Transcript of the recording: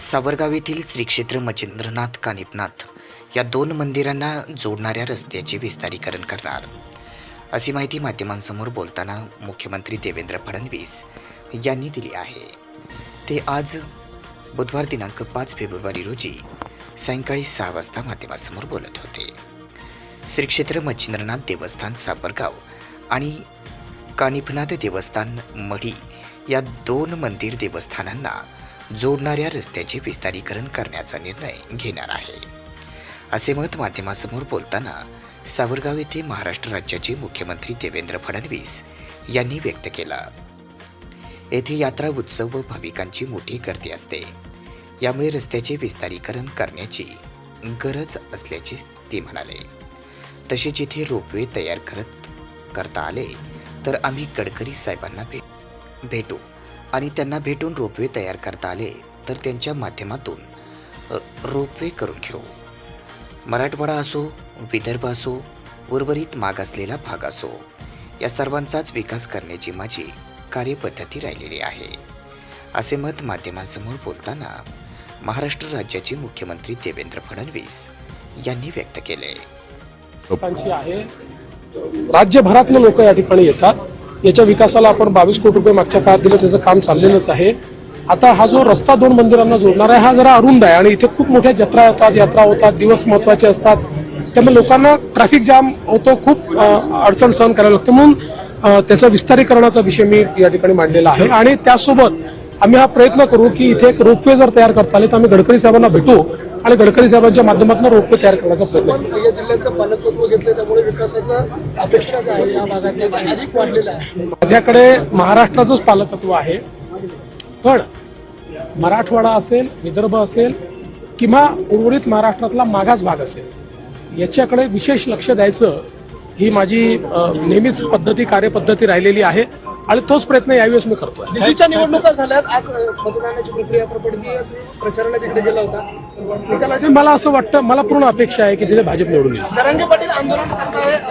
सावरगाव येथील श्री क्षेत्र मच्छिंद्रनाथ कानिपनाथ या दोन मंदिरांना जोडणाऱ्या रस्त्याचे विस्तारीकरण करणार. अशी माहिती माध्यमांसमोर बोलताना मुख्यमंत्री देवेंद्र फडणवीस यांनी दिली आहे. ते आज बुधवार दिनांक पाच फेब्रुवारी रोजी सायंकाळी सहा वाजता माध्यमांसमोर बोलत होते. श्री क्षेत्र मच्छिंद्रनाथ देवस्थान सावरगाव आणि कानिफनाथ देवस्थान मढी या दोन मंदिर देवस्थानांना जोडणाऱ्या रस्त्याचे विस्तारीकरण करण्याचा निर्णय घेणार आहे. असे मत माध्यमासमोर बोलताना सावरगाव येथे महाराष्ट्र राज्याचे मुख्यमंत्री देवेंद्र फडणवीस यांनी व्यक्त केला. येथे यात्रा उत्सव व भाविकांची मोठी गर्दी असते. यामुळे रस्त्याचे विस्तारीकरण करण्याची गरज असल्याचे ते म्हणाले. तसे जिथे रोपवे तयार करत करता आले तर आम्ही गडकरी साहेबांना भेट भेटू. आणि त्यांना भेटून रोपवे तयार करता आले तर त्यांच्या माध्यमातून रोपवे करून घेऊ. मराठवाडा असो विदर्भ असो उर्वरित मागासलेला भाग असो या सर्वांचाच विकास करण्याची माझी कार्यपद्धती राहिलेली आहे. असे मत माध्यमांसमोर बोलताना महाराष्ट्र राज्याचे मुख्यमंत्री देवेंद्र फडणवीस यांनी व्यक्त केले. आहे. राज्यभरातले लोक या ठिकाणी येतात. याच्या विकासाला आपण बावीस कोटी रुपये मागच्या काळात दिले त्याचं काम चाललेलंच आहे. आता हा जो रस्ता दोन मंदिरांना जोडणार आहे हा जरा अरुंद आहे आणि इथे खूप मोठ्या जत्रा होतात यात्रा होतात दिवस महत्त्वाचे असतात. त्यामुळे लोकांना ट्रॅफिक जाम होतो खूप अडचण सहन करायला लागते. म्हणून त्याचा विस्तारीकरणाचा विषय मी या ठिकाणी मांडलेला आहे. आणि त्यासोबत आम्ही हा प्रयत्न करू की इथे एक रोपवे जर तयार करता आले तर आम्ही गडकरी साहेबांना भेटू. आणि गडकरी साहेबांच्या माध्यमातून रोपवे तयार करण्याचा प्रयत्न करू या जिल्ह्याचं पालकत्व घेतलं त्यामुळे विकासाचा अपेक्षा आहे या भागातल्या अधिक वाढलेला आहे. माझ्याकडे महाराष्ट्राचंच पालकत्व आहे. पण मराठवाडा असेल विदर्भ असेल किंवा उर्वरित महाराष्ट्रातला मागास भाग असेल याच्याकडे विशेष लक्ष द्यायचं ही माझी नेहमीच पद्धती कार्यपद्धती राहिलेली आहे. आणि तोच प्रयत्न यावेळेस मी करतोय. दिल्लीच्या निवडणुका झाल्यात आज मतदानाची प्रक्रिया पार पडली प्रचाराला तिकडे गेला होता. मला असं वाटतं मला पूर्ण अपेक्षा आहे की तिथे भाजप निवडून येईल. जरांगे पाटील आंदोलन करणारे